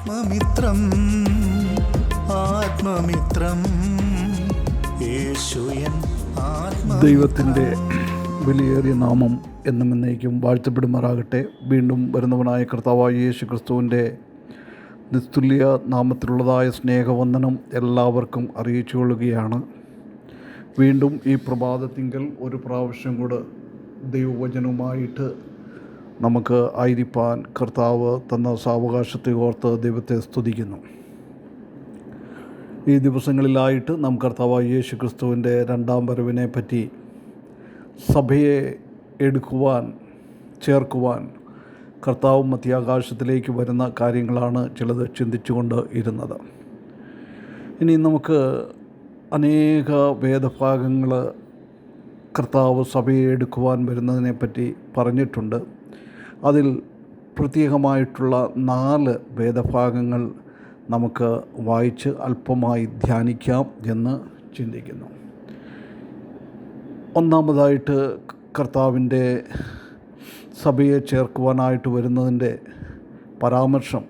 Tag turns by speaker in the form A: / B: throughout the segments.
A: ആത്മമിത്രം ആത്മമിത്രം. യേശുയൻ
B: ദൈവത്തിന്റെ വിലയേറിയ നാമം എന്നും എന്നേക്കും വാഴ്ത്തപ്പെടുമാറാകട്ടെ. വീണ്ടും വരുന്നവനായ കർത്താവായ യേശു ക്രിസ്തുവിന്റെ നിസ്തുല്യ നാമത്തിലുള്ളതായ സ്നേഹവന്ദനം എല്ലാവർക്കും അറിയിച്ചു കൊള്ളുകയാണ്. വീണ്ടും ഈ പ്രഭാതത്തിങ്കൽ ഒരു പ്രാവശ്യം കൂടെ ദൈവവചനവുമായിട്ട് നമുക്ക് ആയിരിപ്പാൻ കർത്താവ് തന്ന സാവകാശത്തെ ഓർത്ത് ദൈവത്തെ സ്തുതിക്കുന്നു. ഈ ദിവസങ്ങളിലായിട്ട് നാം കർത്താവ് യേശു ക്രിസ്തുവിന്റെ രണ്ടാം വരവിനെ പറ്റി സഭയെ എടുക്കുവാൻ ചേർക്കുവാൻ കർത്താവ് മധ്യാകാശത്തിലേക്ക് വരുന്ന കാര്യങ്ങളാണ് ചിലത് ചിന്തിച്ചുകൊണ്ട് ഇരുന്നത്. ഇനി നമുക്ക് അനേക വേദഭാഗങ്ങൾ കർത്താവ് സഭയെ എടുക്കുവാൻ വരുന്നതിനെ പറ്റി പറഞ്ഞിട്ടുണ്ട്. അതിൽ പ്രത്യേകമായിട്ടുള്ള നാല് വേദഭാഗങ്ങൾ നമുക്ക് വായിച്ച് അല്പമായി ധ്യാനിക്കാം എന്ന് ചിന്തിക്കുന്നു. ഒന്നാമതായിട്ട് കർത്താവിന്റെ സഭയെ ചേർക്കുവാനായിട്ട് വരുന്നതിന്റെ പരാമർശം.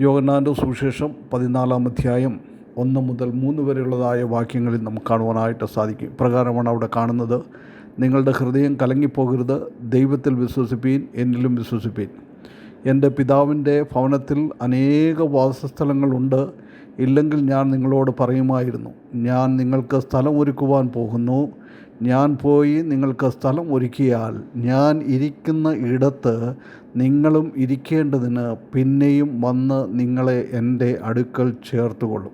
B: യോഗനാന്റെ സുവിശേഷം പതിനാലാം അധ്യായം ഒന്ന് മുതൽ മൂന്ന് വരെയുള്ളതായ വാക്യങ്ങളിൽ നമുക്ക് കാണുവാനായിട്ട് സാധിക്കും. പ്രകാരമാണ് അവിടെ കാണുന്നത്. നിങ്ങളുടെ ഹൃദയം കലങ്ങിപ്പോകരുത്. ദൈവത്തിൽ വിശ്വസിപ്പീൻ എന്നിലും വിശ്വസിപ്പീൻ. എന്റെ പിതാവിന്റെ ഭവനത്തിൽ അനേക വാസസ്ഥലങ്ങളുണ്ട്. ഇല്ലെങ്കിൽ ഞാൻ നിങ്ങളോട് പറയുമായിരുന്നു ഞാൻ നിങ്ങൾക്ക് സ്ഥലം ഒരുക്കുവാൻ പോകുന്നു. ഞാൻ പോയി നിങ്ങൾക്ക് സ്ഥലം ഒരുക്കിയാൽ ഞാൻ ഇരിക്കുന്ന ഇടത്ത് നിങ്ങളും ഇരിക്കേണ്ടതിന് പിന്നെയും വന്ന് നിങ്ങളെ എന്റെ അടുക്കൽ ചേർത്തുകൊള്ളും.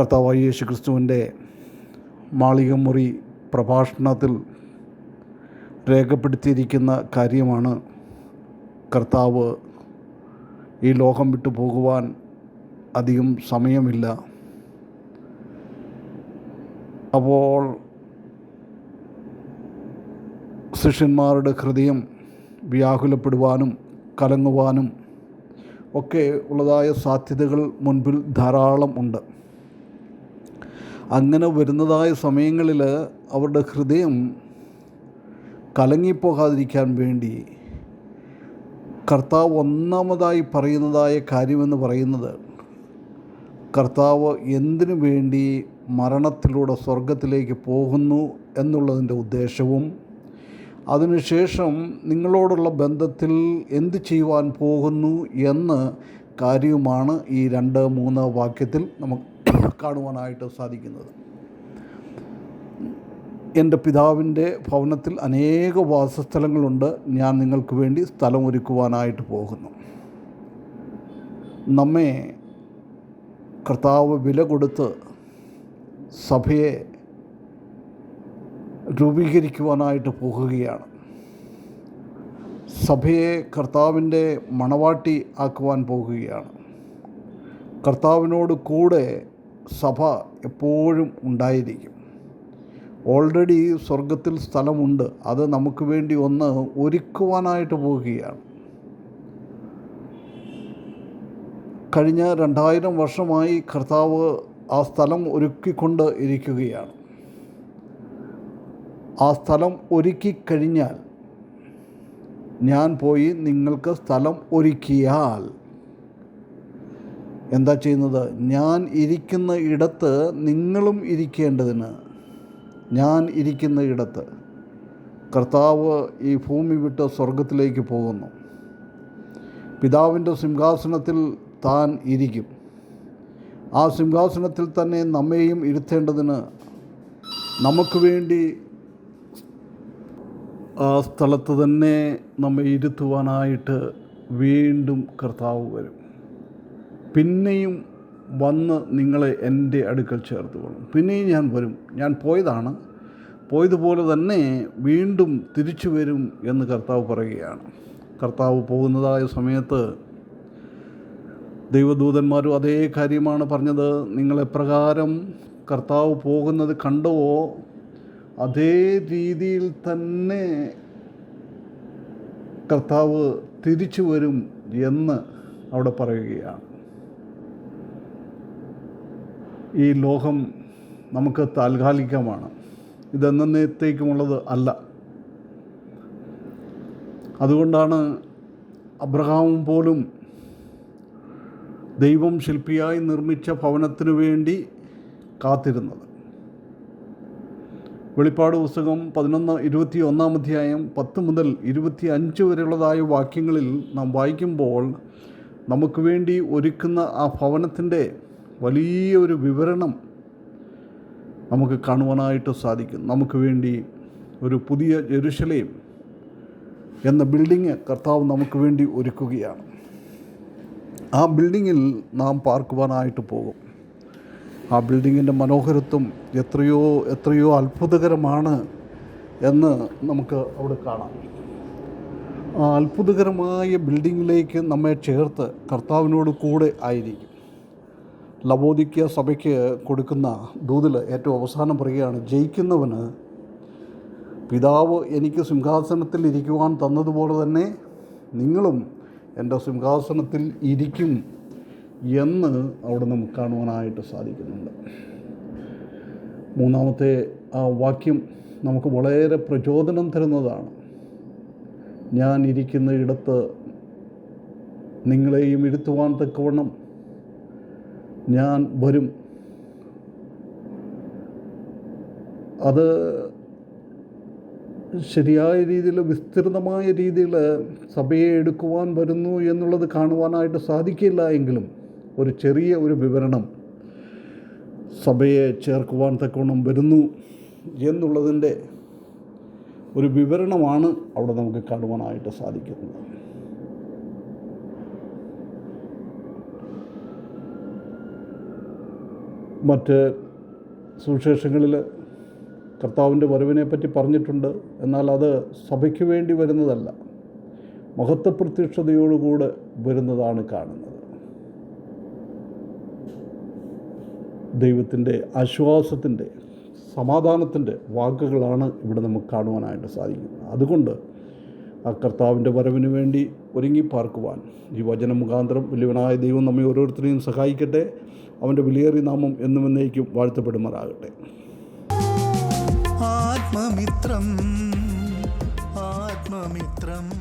B: കർത്താവായ യേശു ക്രിസ്തുവിന്റെ മാളികമുറി പ്രഭാഷണത്തിൽ രേഖപ്പെടുത്തിയിരിക്കുന്ന കാര്യമാണ് കർത്താവ് ഈ ലോകം വിട്ടു പോകുവാൻ അധികം സമയമില്ല. അപ്പോൾ ശിഷ്യന്മാരുടെ ഹൃദയം വ്യാകുലപ്പെടുവാനും കലങ്ങുവാനും ഒക്കെ ഉള്ളതായ സാധ്യതകൾ മുൻപിൽ ധാരാളം ഉണ്ട്. അങ്ങനെ വരുന്നതായ സമയങ്ങളിൽ അവരുടെ ഹൃദയം കലങ്ങിപ്പോകാതിരിക്കാൻ വേണ്ടി കർത്താവ് ഒന്നാമതായി പറയുന്നതായ കാര്യമെന്ന് പറയുന്നത് കർത്താവ് എന്തിനു വേണ്ടി മരണത്തിലൂടെ സ്വർഗത്തിലേക്ക് പോകുന്നു എന്നുള്ളതിന്റെ ഉദ്ദേശവും അതിനുശേഷം നിങ്ങളോടുള്ള ബന്ധത്തിൽ എന്ത് ചെയ്യുവാൻ പോകുന്നു എന്ന് കാര്യവുമാണ് ഈ രണ്ട് മൂന്ന് വാക്യത്തിൽ നമുക്ക് കാണുവാനായിട്ട് സാധിക്കുന്നത്. എന്റെ പിതാവിന്റെ ഭവനത്തിൽ അനേക വാസസ്ഥലങ്ങളുണ്ട്. ഞാൻ നിങ്ങൾക്ക് വേണ്ടി സ്ഥലം ഒരുക്കുവാനായിട്ട് പോകുന്നു. നമ്മെ കർത്താവ് വില കൊടുത്ത് സഭയെ രൂപീകരിക്കുവാനായിട്ട് പോകുകയാണ്. സഭയെ കർത്താവിന്റെ മണവാട്ടി ആക്കുവാൻ പോകുകയാണ്. കർത്താവിനോട് കൂടെ സഭ എപ്പോഴും ഉണ്ടായിരിക്കും. ഓൾറെഡി സ്വർഗത്തിൽ സ്ഥലമുണ്ട്. അത് നമുക്ക് വേണ്ടി ഒന്ന് ഒരുക്കുവാനായിട്ട് പോവുകയാണ്. കഴിഞ്ഞ രണ്ടായിരം വർഷമായി കർത്താവ് ആ സ്ഥലം ഒരുക്കിക്കൊണ്ട് ഇരിക്കുകയാണ്. ആ സ്ഥലം ഒരുക്കി കഴിഞ്ഞാൽ ഞാൻ പോയി നിങ്ങൾക്ക് സ്ഥലം ഒരുക്കിയാൽ എന്താ ചെയ്യുന്നത്? ഞാൻ ഇരിക്കുന്ന ഇടത്ത് നിങ്ങളും ഇരിക്കേണ്ടതിന്. ഞാൻ ഇരിക്കുന്ന ഇടത്ത്. കർത്താവ് ഈ ഭൂമി വിട്ട് സ്വർഗത്തിലേക്ക് പോകുന്നു. പിതാവിന്റെ സിംഹാസനത്തിൽ താൻ ഇരിക്കും. ആ സിംഹാസനത്തിൽ തന്നെ നമ്മെയും ഇരുത്തേണ്ടതിന് നമുക്ക് വേണ്ടി ആ സ്ഥലത്ത് തന്നെ നമ്മെ ഇരുത്തുവാനായിട്ട് വീണ്ടും കർത്താവ് വരും. പിന്നെയും വന്ന് നിങ്ങളെ എന്റെ അടുക്കൽ ചേർത്തുകൊള്ളും. പിന്നെയും ഞാൻ വരും. ഞാൻ പോയതാണ്. പോയതുപോലെ തന്നെ വീണ്ടും തിരിച്ചു വരും എന്ന് കർത്താവ് പറയുകയാണ്. കർത്താവ് പോകുന്നതായ സമയത്ത് ദൈവദൂതന്മാരും അതേ കാര്യമാണ് പറഞ്ഞത്. നിങ്ങളെപ്രകാരം കർത്താവ് പോകുന്നത് കണ്ടുവോ? അതേ രീതിയിൽ തന്നെ കർത്താവ് തിരിച്ചു വരും എന്ന് അവിടെ പറയുകയാണ്. ഈ ലോകം നമുക്ക് താൽക്കാലികമാണ്. ഇതെന്നേത്തേക്കുമുള്ളത് അല്ല. അതുകൊണ്ടാണ് അബ്രഹാമും പോലും ദൈവം ശില്പിയായി നിർമ്മിച്ച ഭവനത്തിനു വേണ്ടി കാത്തിരുന്നത്. വെളിപ്പാട് പുസ്തകം പതിനൊന്ന് ഇരുപത്തി ഒന്നാം അധ്യായം പത്ത് മുതൽ ഇരുപത്തി അഞ്ച് വരെയുള്ളതായ വാക്യങ്ങളിൽ നാം വായിക്കുമ്പോൾ നമുക്ക് വേണ്ടി ഒരുക്കുന്ന ആ ഭവനത്തിന്റെ വലിയ ഒരു വിവരണം നമുക്ക് കാണുവാനായിട്ട് സാധിക്കും. നമുക്ക് വേണ്ടി ഒരു പുതിയ ജെറുസലേം എന്ന ബിൽഡിങ് കർത്താവ് നമുക്ക് വേണ്ടി ഒരുക്കുകയാണ്. ആ ബിൽഡിങ്ങിൽ നാം പാർക്കുവാനായിട്ട് പോകും. ആ ബിൽഡിങ്ങിന്റെ മനോഹരത്വം എത്രയോ എത്രയോ അത്ഭുതകരമാണ് എന്ന് നമുക്ക് അവിടെ കാണാം. ആ അത്ഭുതകരമായ ബിൽഡിങ്ങിലേക്ക് നമ്മെ ചേർത്ത് കർത്താവിനോട് കൂടെ ആയിരിക്കും. ലബോദിക്ക സഭയ്ക്ക് കൊടുക്കുന്ന ദൂതിൽ ഏറ്റവും അവസാനം പറയുകയാണ് ജയിക്കുന്നവന് പിതാവ് എനിക്ക് സിംഹാസനത്തിൽ ഇരിക്കുവാൻ തന്നതുപോലെ തന്നെ നിങ്ങളും എന്റെ സിംഹാസനത്തിൽ ഇരിക്കും എന്ന് അവിടെ നമുക്ക് കാണുവാനായിട്ട് സാധിക്കുന്നുണ്ട്. മൂന്നാമത്തെ ആ വാക്യം നമുക്ക് വളരെ പ്രചോദനം തരുന്നതാണ്. ഞാൻ ഇരിക്കുന്ന ഇടത്ത് നിങ്ങളെയും ഇരുത്തുവാൻ തക്കവണ്ണം ഞാൻ വരും. അത് ശരിയായ രീതിയിൽ വിസ്തൃതമായ രീതിയിൽ സഭയെ എടുക്കുവാൻ വരുന്നു എന്നുള്ളത് കാണുവാനായിട്ട് സാധിക്കില്ല എങ്കിലും ഒരു ചെറിയ ഒരു വിവരണം സഭയെ ചേർക്കുവാൻ തക്കവണ്ണം വരുന്നു എന്നുള്ളതിന്റെ ഒരു വിവരണമാണ് അവിടെ നമുക്ക് കാണുവാനായിട്ട് സാധിക്കുന്നത്. മറ്റ് സുവിശേഷങ്ങളിൽ കർത്താവിന്റെ വരവിനെ പറ്റി പറഞ്ഞിട്ടുണ്ട്. എന്നാൽ അത് സഭയ്ക്ക് വേണ്ടി വരുന്നതല്ല. മഹത്വപ്രത്യക്ഷതയോടുകൂടെ വരുന്നതാണ് കാണുന്നത്. ദൈവത്തിന്റെ ആശ്വാസത്തിന്റെ സമാധാനത്തിന്റെ വാക്കുകളാണ് ഇവിടെ നമുക്ക് കാണുവാനായിട്ട് സാധിക്കുന്നത്. അതുകൊണ്ട് ആ കർത്താവിന്റെ വരവിന് വേണ്ടി ഒരുങ്ങി പാർക്കുവാൻ ഈ വചന മുഖാന്തരം വലിയവനായ ദൈവം നമ്മെ ഓരോരുത്തരെയും സഹായിക്കട്ടെ. അവന്റെ വിലയേറിയ നാമം എന്നും എന്നേക്കും വാഴ്ത്തപ്പെടുമാറാകട്ടെ.
A: ആത്മമിത്രം ആത്മമിത്രം.